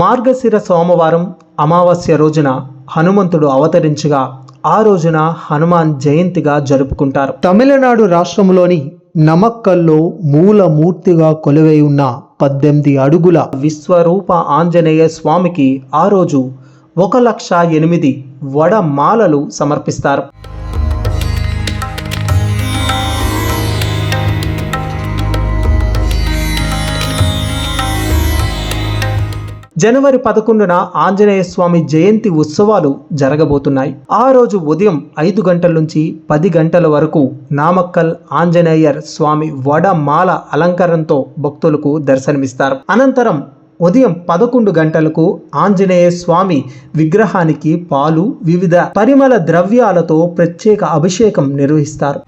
మార్గశిర సోమవారం అమావాస్య రోజున హనుమంతుడు అవతరించగా ఆ రోజున హనుమాన్ జయంతిగా జరుపుకుంటారు. తమిళనాడు రాష్ట్రంలోని నమక్కల్లో మూలమూర్తిగా కొలువై ఉన్న పద్దెనిమిది అడుగుల విశ్వరూప ఆంజనేయ స్వామికి ఆ రోజు ఒక లక్ష ఎనిమిది వడమాలలు సమర్పిస్తారు. జనవరి పదకొండున ఆంజనేయ స్వామి జయంతి ఉత్సవాలు జరగబోతున్నాయి. ఆ రోజు ఉదయం ఐదు గంటల నుంచి పది గంటల వరకు నామక్కల్ ఆంజనేయర్ స్వామి వడమాల అలంకరణతో భక్తులకు దర్శనమిస్తారు. అనంతరం ఉదయం పదకొండు గంటలకు ఆంజనేయ స్వామి విగ్రహానికి పాలు వివిధ పరిమళ ద్రవ్యాలతో ప్రత్యేక అభిషేకం నిర్వహిస్తారు.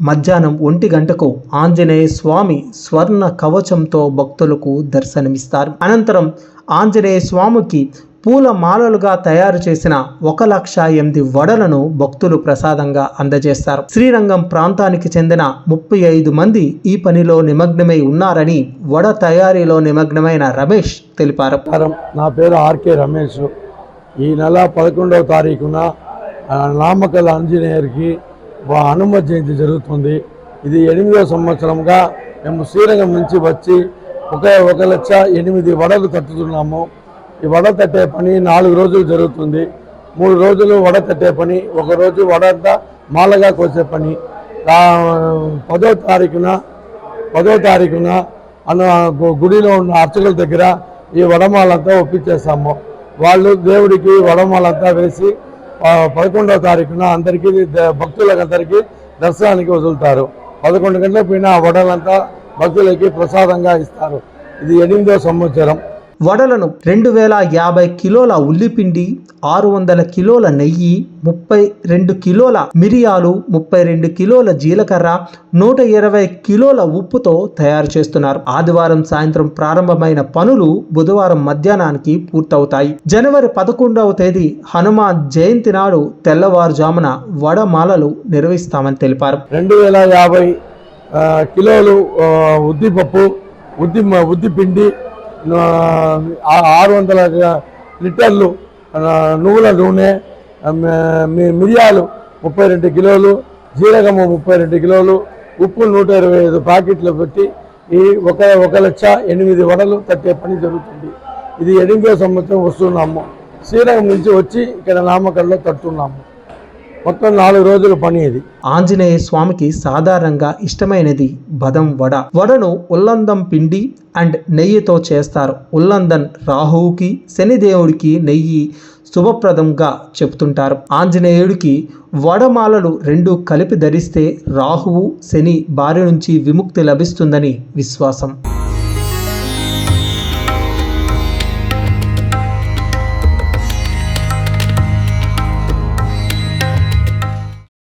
మధ్యాహ్నం ఒంటి గంటకు ఆంజనేయ స్వామి స్వర్ణ కవచంతో భక్తులకు దర్శనమిస్తారు. అనంతరం ఆంజనేయ స్వామికి పూల మాలలుగా తయారు చేసిన ఒక లక్ష ఎనిమిది వడలను భక్తులు ప్రసాదంగా అందజేస్తారు. శ్రీరంగం ప్రాంతానికి చెందిన ముప్పై ఐదు మంది ఈ పనిలో నిమగ్నమై ఉన్నారని వడ తయారీలో నిమగ్నమైన రమేష్ తెలిపారు. నా పేరు ఆర్కే రమేష్. ఈ నెల పదకొండవ తారీఖున ఆ, నామకల్ ఆంజనేయర్కి హనుమ జయంతి జరుగుతుంది. ఇది ఎనిమిదవ సంవత్సరంగా మేము శ్రీరంగం నుంచి వచ్చి ఒక ఒక లక్ష ఎనిమిది వడలు తట్టుతున్నాము. ఈ వడ తట్టే పని నాలుగు రోజులు జరుగుతుంది. మూడు రోజులు వడ తట్టే పని ఒక రోజు వడ అంతా మాలగా కోసే పని. పదో తారీఖున పదో తారీఖున అన్న గుడిలో ఉన్న అర్చకుల దగ్గర ఈ వడమాలంతా ఒప్పించేస్తాము. వాళ్ళు దేవుడికి వడమాలంతా వేసి పదకొండవ తారీఖున అందరికీ ద- భక్తులకందరికీ దర్శనానికి వదులుతారు. పదకొండు గంటల పైన వడలంతా భక్తులకి ప్రసాదంగా ఇస్తారు. ఇది ఎనిమిదో సంవత్సరం. వడలను రెండు వేల యాభై కిలోల ఉల్లిపిండి ఆరు వందల కిలోల నెయ్యి ముప్పై రెండు కిలోల మిరియాలు ముప్పై రెండు కిలోల జీలకర్ర నూట ఇరవై కిలోల ఉప్పుతో తయారు చేస్తున్నారు. ఆదివారం సాయంత్రం ప్రారంభమైన పనులు బుధవారం మధ్యాహ్నానికి పూర్తవుతాయి. జనవరి పదకొండవ తేదీ హనుమాన్ జయంతి నాడు తెల్లవారుజామున వడమాలలు నిర్వహిస్తామని తెలిపారు. రెండు వేల యాభై కిలోలు ఉద్దిపప్పు ఉద్ది ఉద్దిపిండి ఆరు వందల లీటర్లు నువ్వుల నూనె మిరియాలు ముప్పై రెండు కిలోలు జీరకము ముప్పై రెండు కిలోలు ఉప్పు నూట ఇరవై ఐదు ప్యాకెట్లు పెట్టి ఈ ఒక ఒక లక్ష ఎనిమిది వడలు తట్టే పని జరుగుతుంది. ఇది ఎనిమిదో సంవత్సరం వస్తున్నాము. శ్రీరంగం నుంచి వచ్చి ఇక్కడ నామకల్లో తట్టున్నాము. మొత్తం నాలుగు రోజుల పని ఇది. ఆంజనేయ స్వామికి సాధారణంగా ఇష్టమైనది బదం వడ. వడను ఉల్లందం పిండి అండ్ నెయ్యితో చేస్తారు. ఉల్లందన్ రాహువుకి శనిదేవుడికి నెయ్యి శుభప్రదంగా చెప్తుంటారు ఆంజనేయుడికి వడమాలలు రెండు కలిపి ధరిస్తే రాహువు శని బారి నుంచి విముక్తి లభిస్తుందని విశ్వాసం.